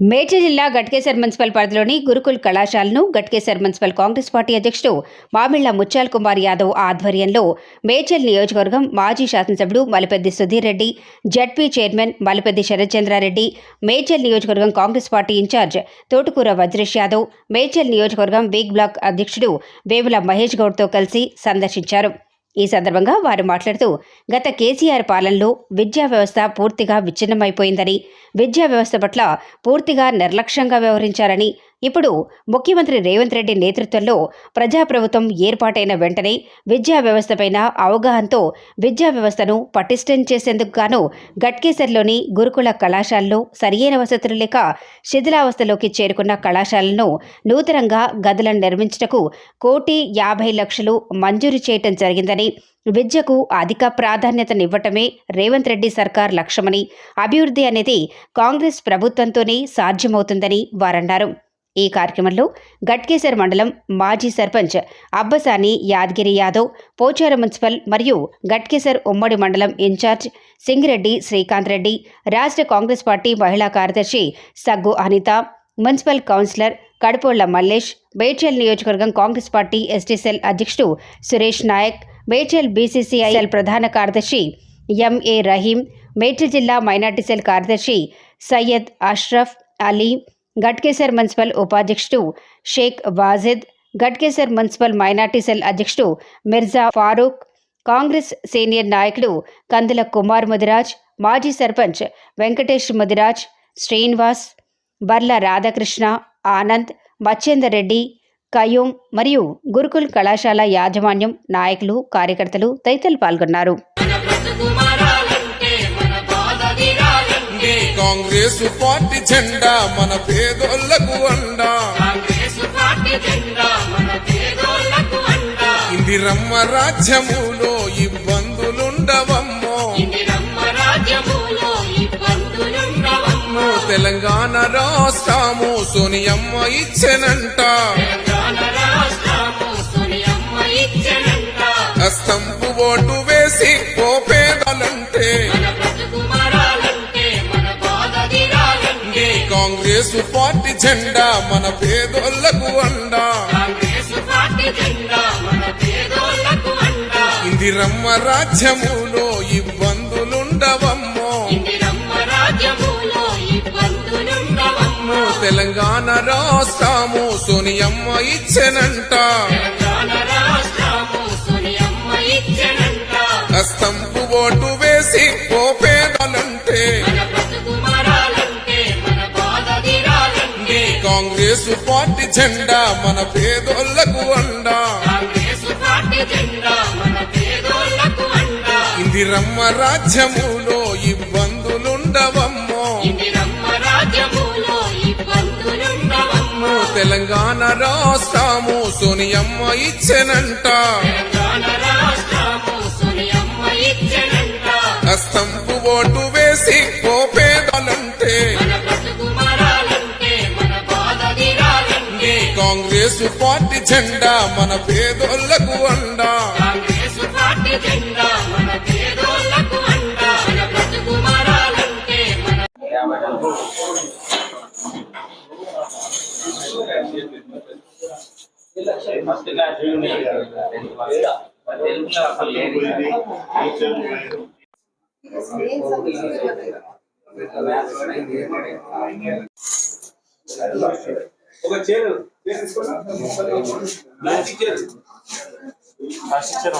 మేడ్చల్ జిల్లా గట్కేసర్ మున్సిపల్ పరిధిలోని గురుకుల్ కళాశాలను గట్కేసర్ మున్సిపల్ కాంగ్రెస్ పార్టీ అధ్యక్షుడు మామిళ్ళ ముత్యాల్ కుమార్ యాదవ్ ఆధ్వర్యంలో మేడ్చల్ నియోజకవర్గం మాజీ శాసనసభ్యుడు మలపెద్ది సుధీర్ రెడ్డి జడ్పీ చైర్మన్ మలపెద్ది శరత్చంద్రారెడ్డి మేడ్చల్ నియోజకవర్గం కాంగ్రెస్ పార్టీ ఇన్ఛార్జ్ తోటకూర వజ్రేష్ యాదవ్ మేడ్చల్ నియోజకవర్గం వీక్ బ్లాక్ అధ్యక్షుడు వేముల మహేష్ గౌడ్తో కలిసి సందర్శించారు. ఈ సందర్భంగా వారు మాట్లాడుతూ గత కేసీఆర్ పాలనలో విద్యా వ్యవస్థ పూర్తిగా విచ్ఛిన్నమైపోయిందని విద్యా వ్యవస్థ పట్ల పూర్తిగా నిర్లక్ష్యంగా వ్యవహరించారని ఇప్పుడు ముఖ్యమంత్రి రేవంత్ రెడ్డి నేతృత్వంలో ప్రజాప్రభుత్వం ఏర్పాటైన వెంటనే విద్యా వ్యవస్థపైన అవగాహనతో విద్యా వ్యవస్థను పటిష్టం చేసేందుకు గాను గట్కేసర్లోని గురుకుల కళాశాలలో సరియైన వసతులు లేక శిథిలావస్థలోకి చేరుకున్న కళాశాలను నూతనంగా గదులను నిర్మించుటకు కోటి యాభై లక్షలు మంజూరు చేయటం జరిగిందని విద్యకు అధిక ప్రాధాన్యతనివ్వటమే రేవంత్ రెడ్డి సర్కార్ లక్ష్యమని అభివృద్ధి అనేది కాంగ్రెస్ ప్రభుత్వంతోనే సాధ్యమవుతుందని వారన్నారు. ఈ కార్యక్రమంలో గట్కేసర్ మండలం మాజీ సర్పంచ్ అబ్బసాని యాదగిరి యాదవ్ పోచారం మున్సిపల్ మరియు గట్కేసర్ ఉమ్మడి మండలం ఇన్ఛార్జ్ సింగిరెడ్డి శ్రీకాంత్ రెడ్డి రాష్ట్ర కాంగ్రెస్ పార్టీ మహిళా కార్యదర్శి సగ్గు అనిత మున్సిపల్ కౌన్సిలర్ కడుపోళ్ళ మల్లేష్ మేడ్చల్ నియోజకవర్గం కాంగ్రెస్ పార్టీ ఎస్టీసెల్ అధ్యక్షుడు సురేష్ నాయక్ మేడ్చల్ బీసీసీఐఎల్ ప్రధాన కార్యదర్శి ఎంఏ రహీం మేడ్చల్ జిల్లా మైనార్టీ సెల్ కార్యదర్శి సయ్యద్ అష్రఫ్ అలీ గట్కేసర్ మున్సిపల్ ఉపాధ్యక్షుడు Sheikh Wajid Ghatkesar municipal minority cell అధ్యక్షుడు మిర్జా ఫారూక్ కాంగ్రెస్ సీనియర్ నాయకుడు కందుల కుమార్ ముదిరాజ్ మాజీ సర్పంచ్ వెంకటేష్ ముదిరాజ్ శ్రీనివాస్ బర్ల రాధాకృష్ణ ఆనంద్ మచ్చేందర్ రెడ్డి కయూమ్ మరియు గురుకుల్ కళాశాల యాజమాన్యం నాయకులు కార్యకర్తలు తదితరులు పాల్గొన్నారు. కాంగ్రెస్ పార్టీ జెండా మన పేదోళ్ళకు అండా. ఇందిరమ్మ రాజ్యములో తెలంగాణ రాష్ట్రము సోనియమ్మ ఇచ్చెనంట. తెలంగాణ అస్తంపు ఓటు వేసి ఓ పేదలంటే కాంగ్రెస్ పార్టీ జెండా మన పేదోళ్ళకు అండా. ఇందిరమ్మ రాజ్యములో ఇబ్బందులుండవమ్మో తెలంగాణ రాష్ట్రము సునియమ్మ ఇచ్చెనంట. కస్తంపు ఓటు వేసి కోపేదాలంటే కాంగ్రెస్ పార్టీ జెండా మన పేదోళ్ళకు అండా. ఇందిరమ్మ రాజ్యములో రాష్ట్రము సోనియమ్మ ఇచ్చెనంట. అస్తంపు ఓటు వేసి ఓ పేదలంటే కాంగ్రెస్ పార్టీ జెండా మన పేదోళ్ళకు అండా మన బ్రతుకుమారాలంటే మన ఫస్ట్ క్లాస్ తెలుగులో అసలు లేదు ఒక chair plastic chair plastic chair